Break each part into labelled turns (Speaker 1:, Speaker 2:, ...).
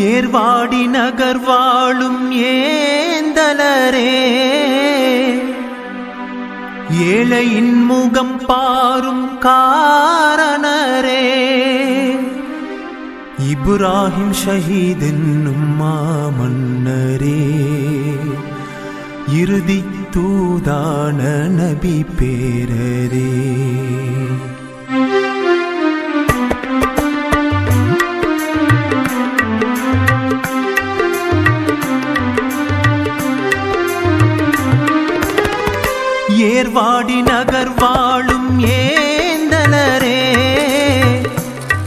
Speaker 1: ஏர்வாடி நகர் வாழும் ஏந்தலரே. ஏழையின் முகம் பாரும் காரணரே. இப்ராஹிம் ஷஹீத் என்னும் மாமன்னரே. இறுதி தூதான நபி பேரரே. ஏர்வாடி நகர் வாழும் ஏந்தலரே.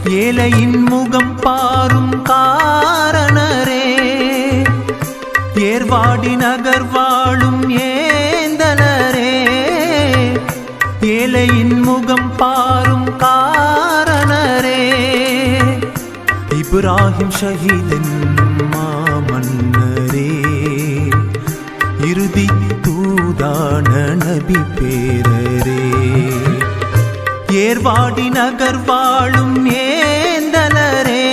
Speaker 1: ஏழையின் முகம் பாரும் காரணரே. ஏர்வாடி நகர் வாழும் ஏந்தலரே. ஏழையின் முகம் பாரும் காரணரே. இப்ராஹிம் ஷஹீதின் மாமன்னரே இறுதி தான நபி பேரரே. ஏர்வாடி நகர் வாழும் ஏந்தலரே.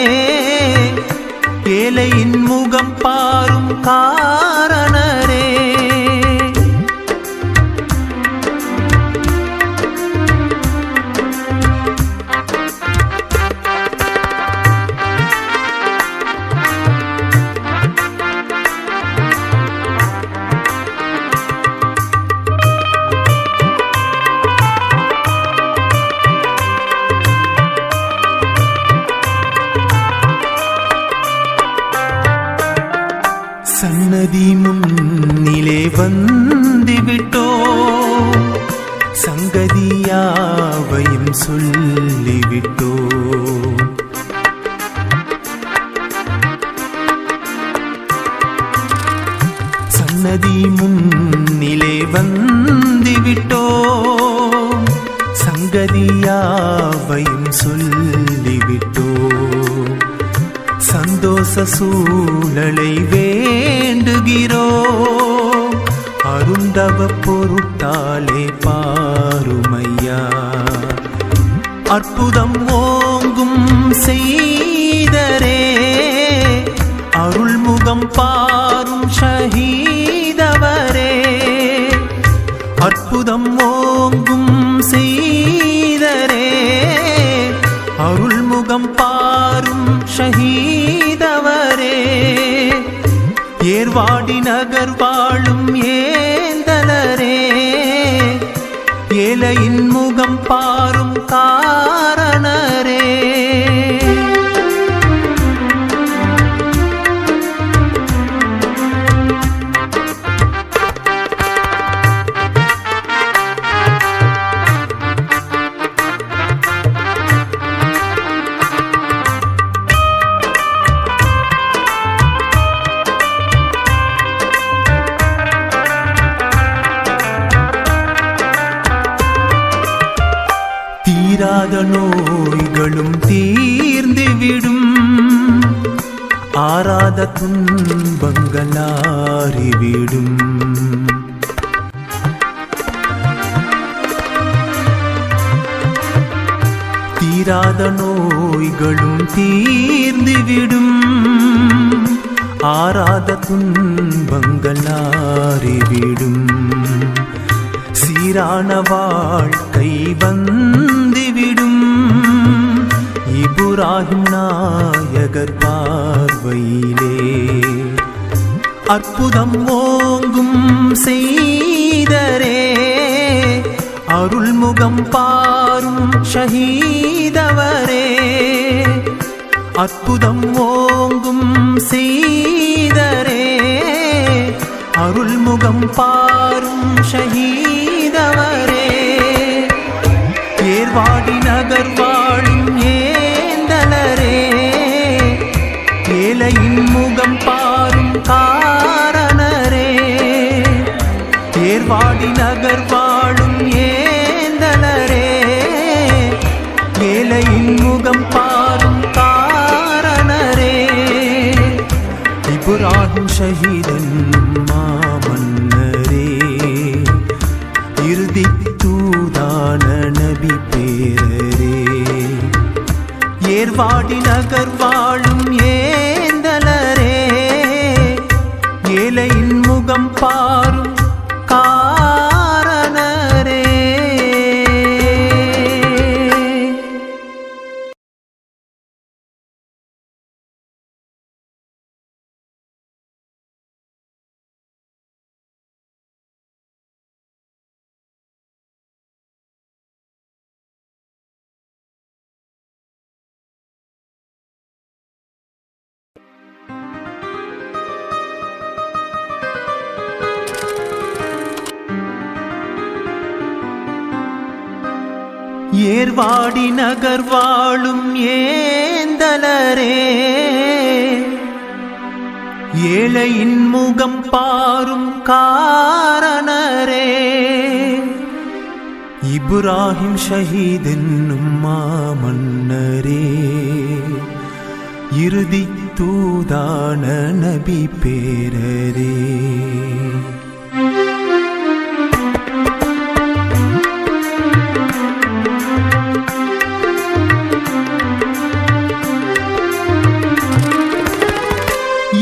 Speaker 1: ஏழையின் முகம் பாரும் கா வந்துவிட்டோ? சங்கதியாவையும் சொல்லிவிட்டோ சன்னதி முன்னிலே வந்துவிட்டோ? சங்கதியாவையும் சொல்லிவிட்டோ? சந்தோஷ சூழலை வேண்டுகிறோ? அருந்தவ பொருட்டாலே பாருமையா. அற்புதம் ஓங்கும் செய்தரே அருள்முகம் பாரும் ஷஹீதவரே. அற்புதம் ஓங்கும் செய்தரே அருள்முகம் பாரும் ஷஹீ ஏர்வாடி நகர் வாழும் ஏந்தலரே. ஏலையின் முகம் பாரும் காரணரே தீராத நோய்களும் தீர்ந்துவிடும். ஆறாத துன்பங்களாறிவிடும். தீராத நோய்களும் தீர்ந்துவிடும். ஆறாத துன்பங்களாறிவிடும். சீரான வாழ்க்கை வந்துவிடும். இபுராஹிம் நாயகர் பார்வையிலே அற்புதம் ஓங்கும் செய்தரே. அருள்முகம் பாரும் ஷஹீதவரே. அற்புதம் ஓங்கும் செய்தரே. அருள்முகம் பாரும் ஷஹீதவரே வாடி நகர் வாழும் ஏந்தலரே. ஏழையின் முகம் பாரும் காரணரே. ஏர்வாடி நகர் வாழும் ஏந்தலரே. ஏழையின் முகம் பாரும் காரணரே. இப்ராஹிம் ஷஹீதன் மாமன்னரே. வீரரே ஏர்வாடி நகர் வாழும் ஏந்தலரே. ஏலையின் முகம் பாரும் கா ஏர்வாடி நகர் வாழும் ஏந்தலரே. ஏழையின் முகம் பாரும் காரணரே. இப்ராஹிம் ஷஹீத் என்னும் மாமன்னரே. இறுதி தூதான நபி பேரரே.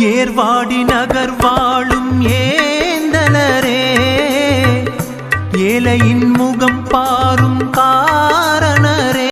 Speaker 1: ஏர்வாடி நகர் வாழும் ஏந்தலரே. ஏழையின் முகம்